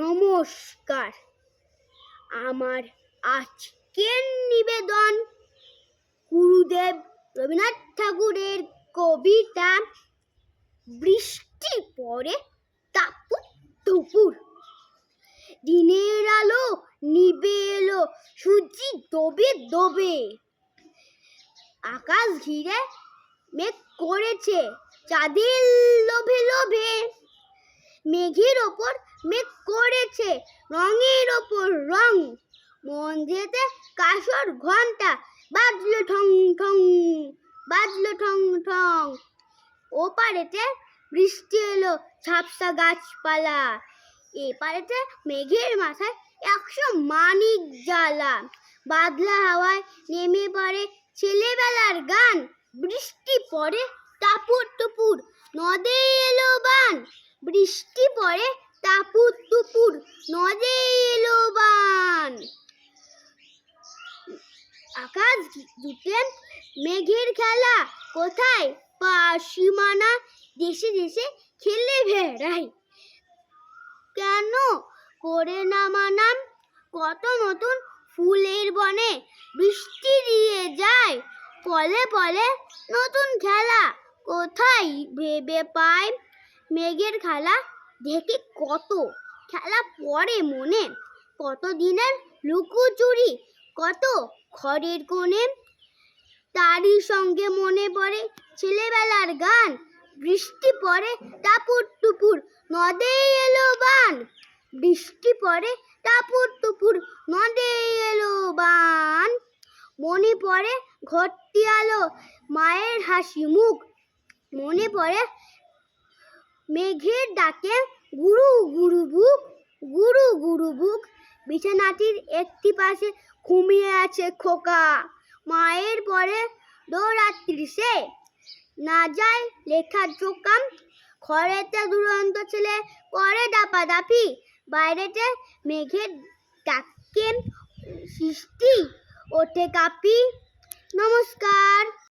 নমস্কার। আমার আজকের নিবেদন গুরুদেব রবীন্দ্রনাথ ঠাকুরের কবিতা, বৃষ্টি পড়ে তাপুর দুপুর। দিনের আলো নিবে এলো, সূর্যি দবে দবে আকাশ ঘিরে মেঘ করেছে, চাঁদের লোভে লোভে। মেঘের ওপর মেঘ করেছে রঙের ওপর রং। মন যেতে কাসর ঘণ্টা বাজলো ঠং ঠং, বাজলো ঠং ঠং। ও পারেতে বৃষ্টি এলো ঝাপসা গাছপালা। এ পারেতে মেঘের মাথায় একশো মানিক জ্বালা। বাদলা হাওয়ায় নেমে পড়ে ছেলেবেলার গান। বৃষ্টি পড়ে টাপুর টুপুর, নদে এলো বান। বৃষ্টি পড়ে টাপুর টুপুর নদে এলো বান। আকাশ জুটে মেঘের খেলা, কোথায় পাশিমানা দেশে দেশে খেলে বেড়াই কেন করে না মানাম কত নতুন ফুলের বনে বৃষ্টি দিয়ে যায়। পলে পলে নতুন খেলা, কোথায় ভেবে পায়? মেঘের খেলা দেখে কত খেলা পড়ে মনে। কত দিনের লুকোচুরি, কত খড়ের কোণে। তারই সঙ্গে মনে পড়ে ছেলেবেলার গান। বৃষ্টি পড়ে টাপুর টুপুর, নদে এলো বান। বৃষ্টি পড়ে টাপুর টুপুর, নদে এলো বান। মনে পড়ে ঘরটি আলো, মায়ের হাসি মুখ। মনে পড়ে মেঘের ডাকে গুরু গুরু বুক, গুরু গুরু বুক। বিছানাটির একটি পাশে ঘুমিয়ে আছে খোকা। মায়ের পরে দৌড়াত্রি সে। না যায় লেখার চোকাম। ঘরেতে দুরন্ত ছেলে করে দাপাদাপি বাইরেতে মেঘের ডাকে সৃষ্টি, ওঠে কাপি। নমস্কার।